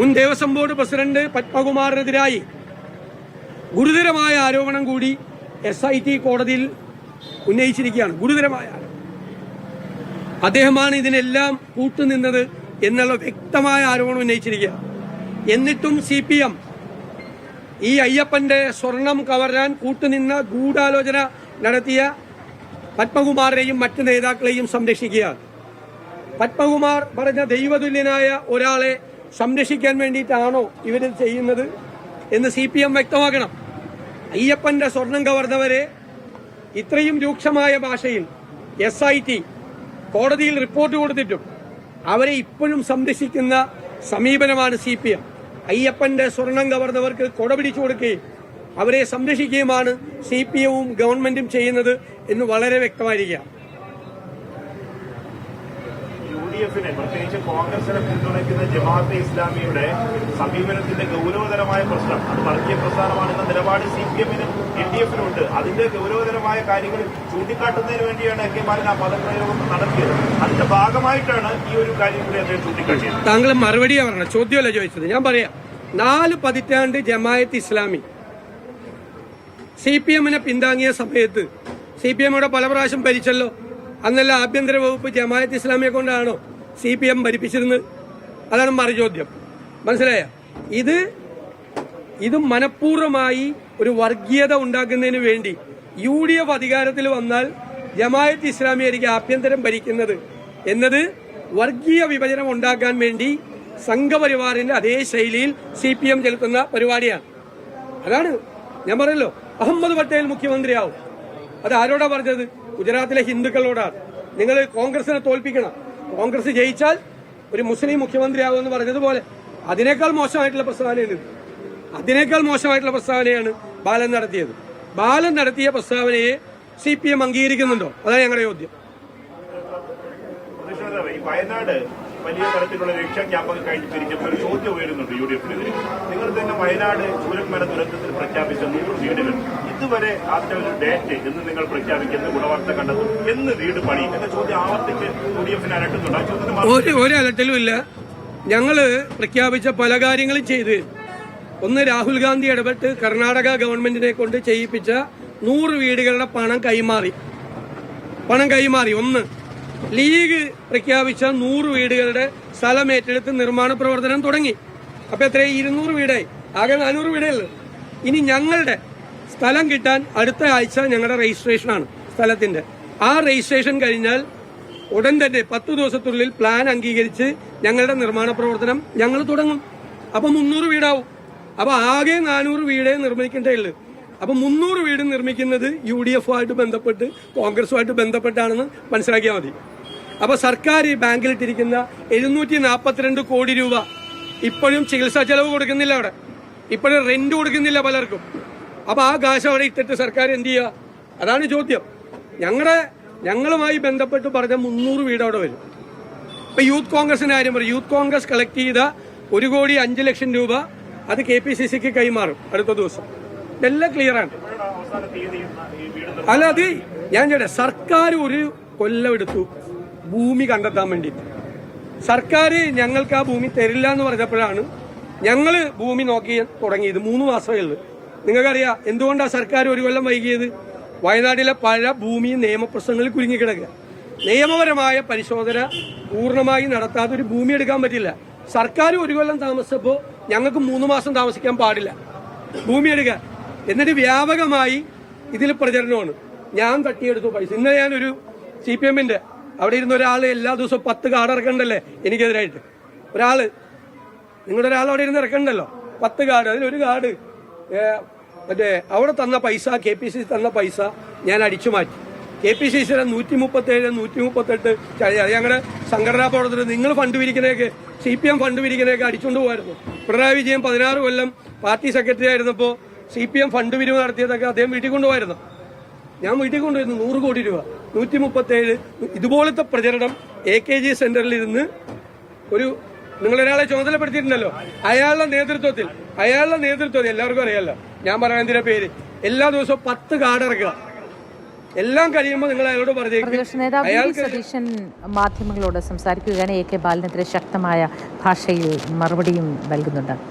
മുൻ Devaswom board president പത്മകുമാറിനെതിരായി ഗുരുതരമായ ആരോപണം കൂടി എസ് ഐ ടി കോടതിയിൽ ഉന്നയിച്ചിരിക്കുകയാണ്. ഗുരുതരമായ. അദ്ദേഹമാണ് ഇതിനെല്ലാം കൂട്ടുനിന്നത് എന്നുള്ള വ്യക്തമായ ആരോപണം ഉന്നയിച്ചിരിക്കുക എന്നിട്ടും സി പി എം ഈ അയ്യപ്പന്റെ സ്വർണം കവരാൻ കൂട്ടുനിന്ന ഗൂഢാലോചന നടത്തിയ പത്മകുമാറിനെയും മറ്റ് നേതാക്കളെയും സംരക്ഷിക്കുക പത്മകുമാർ പറഞ്ഞ ദൈവതുല്യനായ ഒരാളെ സംരക്ഷിക്കാൻ വേണ്ടിയിട്ടാണോ ഇവരിത് ചെയ്യുന്നത് എന്ന് സി പി എം വ്യക്തമാക്കണം. അയ്യപ്പന്റെ സ്വർണം കവർന്നവരെ ഇത്രയും രൂക്ഷമായ ഭാഷയിൽ എസ് ഐ ടി കോടതിയിൽ റിപ്പോർട്ട് കൊടുത്തിട്ടും അവരെ ഇപ്പോഴും സംരക്ഷിക്കുന്ന സമീപനമാണ് സി പി എം അയ്യപ്പന്റെ സ്വർണം കവർന്നവർക്ക് കൊട പിടിച്ചു കൊടുക്കുകയും അവരെ സംരക്ഷിക്കുകയുമാണ് സി പി എമ്മും ഗവൺമെന്റും ചെയ്യുന്നത് എന്ന് വളരെ വ്യക്തമായിരിക്കുക യു ഡി എഫിനെ പ്രത്യേകിച്ച് കോൺഗ്രസിനെ പിന്തുണയ്ക്കുന്ന ജമാഅത്തെ ഇസ്ലാമിയുടെ സമീപനത്തിന്റെ ഗൌരവതരമായ പ്രശ്നം. അത് വർഗീയ പ്രസ്ഥാനമാണെന്ന നിലപാട് സി പി എമ്മിനും എൻ ഡി എഫിനും ഉണ്ട്. അതിന്റെ ഗൗരവതരമായ കാര്യങ്ങൾ ചൂണ്ടിക്കാട്ടുന്നതിന് വേണ്ടിയാണ് എ കെ ബാലൻ ആ പദപ്രയോഗം നടത്തിയത്. അതിന്റെ ഭാഗമായിട്ടാണ് ഈ ഒരു കാര്യം കൂടി അദ്ദേഹം ചൂണ്ടിക്കാട്ടിയത്. താങ്കൾ മറുപടിയാണ് പറഞ്ഞത് ചോദ്യമല്ല ചോദിച്ചത്. ഞാൻ പറയാം നാല് പതിറ്റാണ്ട് ജമായത്ത് ഇസ്ലാമി. സി പി എമ്മിനെ പിന്താങ്ങിയ സമയത്ത് സി പി എമ്മോടെ പല പ്രാവശ്യം ഭരിച്ചല്ലോ. അന്നല്ല ആഭ്യന്തര വകുപ്പ് ജമായത്ത് ഇസ്ലാമിയെ കൊണ്ടാണോ സി പി എം ഭരിപ്പിച്ചിരുന്നത്? അതാണ് മറുചോദ്യം മനസ്സിലായ? ഇത് ഇത് മനഃപൂർവമായി ഒരു വർഗീയത ഉണ്ടാക്കുന്നതിന് വേണ്ടി യു ഡി എഫ് അധികാരത്തിൽ വന്നാൽ ജമായത്ത് ഇസ്ലാമി ആയിരിക്കും ആഭ്യന്തരം ഭരിക്കുന്നത് എന്നത് വർഗീയ വിഭജനം ഉണ്ടാക്കാൻ വേണ്ടി സംഘപരിവാറിന്റെ അതേ ശൈലിയിൽ സി പി എം ചെലുത്തുന്ന പരിപാടിയാണ്. അതാണ് ഞാൻ പറയല്ലോ അഹമ്മദ് പട്ടേൽ മുഖ്യമന്ത്രിയാവും. അത് ആരോടാ പറഞ്ഞത്? ഗുജറാത്തിലെ ഹിന്ദുക്കളോടാണ്. നിങ്ങൾ കോൺഗ്രസിനെ തോൽപ്പിക്കണം. കോൺഗ്രസ് ജയിച്ചാൽ ഒരു മുസ്ലിം മുഖ്യമന്ത്രിയാവും എന്ന് പറഞ്ഞതുപോലെ അതിനേക്കാൾ മോശമായിട്ടുള്ള പ്രസ്താവനയാണ് ഇത്. അതിനേക്കാൾ മോശമായിട്ടുള്ള പ്രസ്താവനയാണ് ബാലൻ നടത്തിയത്. ബാലൻ നടത്തിയ പ്രസ്താവനയെ സി പി എം അംഗീകരിക്കുന്നുണ്ടോ? അതാണ് ഞങ്ങളുടെ ചോദ്യം. വയനാട് വലിയ തരത്തിലുള്ള കഴിഞ്ഞ് പിരിഞ്ഞപ്പോൾ ഒരു ചോദ്യം ഉയരുന്നുണ്ട് യു ഡി എഫിനെതിരെ നിങ്ങൾ തന്നെ വയനാട് ചൂരന്മല ദുരന്തത്തിൽ പ്രഖ്യാപിച്ച നൂറ് വീടുകൾ. ഇതുവരെ ആദ്യ ഒരു ഡേറ്റ് എന്ന് നിങ്ങൾ പ്രഖ്യാപിക്കുന്ന ഗുണവാർത്ത കണ്ടത് എന്ന് വീട് പണി എന്ന ചോദ്യം ആവർത്തിച്ച് യു ഡി എഫിന് അലട്ടുന്നുണ്ട് ആ ഒരു അലട്ടലും ഇല്ല. ഞങ്ങൾ പ്രഖ്യാപിച്ച പല കാര്യങ്ങളും ചെയ്ത് ഒന്ന് രാഹുൽ ഗാന്ധി ഇടപെട്ട് കർണാടക ഗവൺമെന്റിനെ കൊണ്ട് ചെയ്യിപ്പിച്ച നൂറ് വീടുകളുടെ പണം കൈമാറി. പണം കൈമാറി. ഒന്ന് ലീഗ് പ്രഖ്യാപിച്ച നൂറ് വീടുകളുടെ സ്ഥലം ഏറ്റെടുത്ത് നിർമ്മാണ പ്രവർത്തനം തുടങ്ങി. അപ്പൊ എത്ര ഇരുന്നൂറ് വീടായി ആകെ നാനൂറ് വീടേ ഉള്ളൂ. ഇനി ഞങ്ങളുടെ സ്ഥലം കിട്ടാൻ അടുത്ത ആഴ്ച ഞങ്ങളുടെ രജിസ്ട്രേഷനാണ് സ്ഥലത്തിന്റെ. ആ രജിസ്ട്രേഷൻ കഴിഞ്ഞാൽ ഉടൻ തന്നെ പത്ത് ദിവസത്തിനുള്ളിൽ പ്ലാൻ അംഗീകരിച്ച് ഞങ്ങളുടെ നിർമ്മാണ പ്രവർത്തനം ഞങ്ങൾ തുടങ്ങും. അപ്പൊ മുന്നൂറ് വീടാവും. അപ്പൊ ആകെ നാനൂറ് വീടേ നിർമ്മിക്കേണ്ടേ ഉള്ളൂ. അപ്പൊ മുന്നൂറ് വീട് നിർമ്മിക്കുന്നത് യു ഡി എഫുമായിട്ട് ബന്ധപ്പെട്ട് കോൺഗ്രസുമായിട്ട് ബന്ധപ്പെട്ടാണെന്ന് മനസ്സിലാക്കിയാൽ മതി. അപ്പൊ സർക്കാർ ഈ ബാങ്കിലിട്ടിരിക്കുന്ന എഴുന്നൂറ്റി നാൽപ്പത്തിരണ്ട് കോടി രൂപ ഇപ്പോഴും ചികിത്സാ ചെലവ് കൊടുക്കുന്നില്ല അവിടെ. ഇപ്പോഴും റെന്റ് കൊടുക്കുന്നില്ല പലർക്കും. അപ്പൊ ആ കാശ് അവിടെ ഇട്ടിട്ട് സർക്കാർ എന്ത് ചെയ്യുക അതാണ് ചോദ്യം. ഞങ്ങളുടെ ഞങ്ങളുമായി ബന്ധപ്പെട്ട് പറഞ്ഞ മുന്നൂറ് വീട് അവിടെ വരും. ഇപ്പൊ യൂത്ത് കോൺഗ്രസിന്റെ കാര്യം പറയും. യൂത്ത് കോൺഗ്രസ് കളക്ട് ചെയ്ത ഒരു കോടി അഞ്ച് ലക്ഷം രൂപ അത് കെ പി സി സിക്ക് കൈമാറും അടുത്ത ദിവസം. ഈ വീട് അല്ല അത് ഞാൻ ചേട്ടാ സർക്കാർ ഒരു കൊല്ലം എടുത്തു. ഭൂമി കണ്ടെത്താൻ വേണ്ടി സർക്കാർ ഞങ്ങൾക്ക് ആ ഭൂമി തരില്ല എന്ന് പറഞ്ഞപ്പോഴാണ് ഞങ്ങൾ ഭൂമി നോക്കി തുടങ്ങിയത്. മൂന്ന് മാസമേ ഉള്ളൂ. നിങ്ങൾക്കറിയാം എന്തുകൊണ്ടാണ് സർക്കാർ ഒരു കൊല്ലം വൈകിയത്? വയനാട്ടിലെ പല ഭൂമി നിയമപ്രശ്നങ്ങളിൽ കുരുങ്ങിക്കിടക്കുക. നിയമപരമായ പരിശോധന പൂർണമായി നടത്താതെ ഒരു ഭൂമി എടുക്കാൻ പറ്റില്ല. സർക്കാർ ഒരു കൊല്ലം താമസിച്ചപ്പോൾ ഞങ്ങൾക്ക് മൂന്ന് മാസം താമസിക്കാൻ പാടില്ല. ഭൂമി എടുക്കുക. എന്നിട്ട് വ്യാപകമായി ഇതിൽ പ്രചരണമാണ്. ഞാൻ തട്ടിയെടുത്തു പൈസ. ഇന്നലെ ഞാനൊരു സി പി എമ്മിന്റെ അവിടെ ഇരുന്ന ഒരാൾ എല്ലാ ദിവസവും പത്ത് കാർഡ് ഇറക്കണ്ടല്ലേ എനിക്കെതിരായിട്ട്? ഒരാൾ നിങ്ങളുടെ ഒരാൾ അവിടെ ഇരുന്ന് ഇറക്കണ്ടല്ലോ? പത്ത് കാർഡ് അതിലൊരു കാർഡ് മറ്റേ അവിടെ തന്ന പൈസ കെ പി സി തന്ന പൈസ ഞാൻ അടിച്ചു മാറ്റി. കെ പി സി സിയുടെ നൂറ്റി മുപ്പത്തേഴ് നൂറ്റി മുപ്പത്തെട്ട് ഞങ്ങളുടെ സംഘടനാ പ്രവർത്തനം നിങ്ങൾ ഫണ്ട് പിരിക്കുന്നതൊക്കെ സി പി എം ഫണ്ട് പിരിക്കുന്നതൊക്കെ അടിച്ചുകൊണ്ട് പോകായിരുന്നു പിണറായി വിജയൻ പതിനാറ് കൊല്ലം പാർട്ടി സെക്രട്ടറി ആയിരുന്നപ്പോൾ സി പി എം ഫണ്ട് പിരിവ് നടത്തിയതൊക്കെ അദ്ദേഹം വീട്ടിൽ കൊണ്ടുപോയിരുന്നു. ഞാൻ വീട്ടിൽ കൊണ്ടുവരുന്നു നൂറ് കോടി രൂപ. നൂറ്റി മുപ്പത്തേഴ് ഇതുപോലത്തെ പ്രചരണം എ കെ ജി സെന്ററിൽ ഇരുന്ന് ഒരു നിങ്ങളൊരാളെ ചുമതലപ്പെടുത്തിയിട്ടുണ്ടല്ലോ. അയാളുടെ നേതൃത്വത്തിൽ അയാളുടെ നേതൃത്വത്തിൽ എല്ലാവർക്കും അറിയാലോ. ഞാൻ പറയാൻ എന്തിനാ പേര്. എല്ലാ ദിവസവും പത്ത് കാർഡ് ഇറക്കുക. എല്ലാം കഴിയുമ്പോൾ നിങ്ങൾ അയാളോട് പറഞ്ഞു സതീശൻ മാധ്യമങ്ങളോട് സംസാരിക്കുകയാണ്. എ കെ ബാലിനെതിരെ ശക്തമായ ഭാഷയിൽ മറുപടിയും നൽകുന്നുണ്ട്.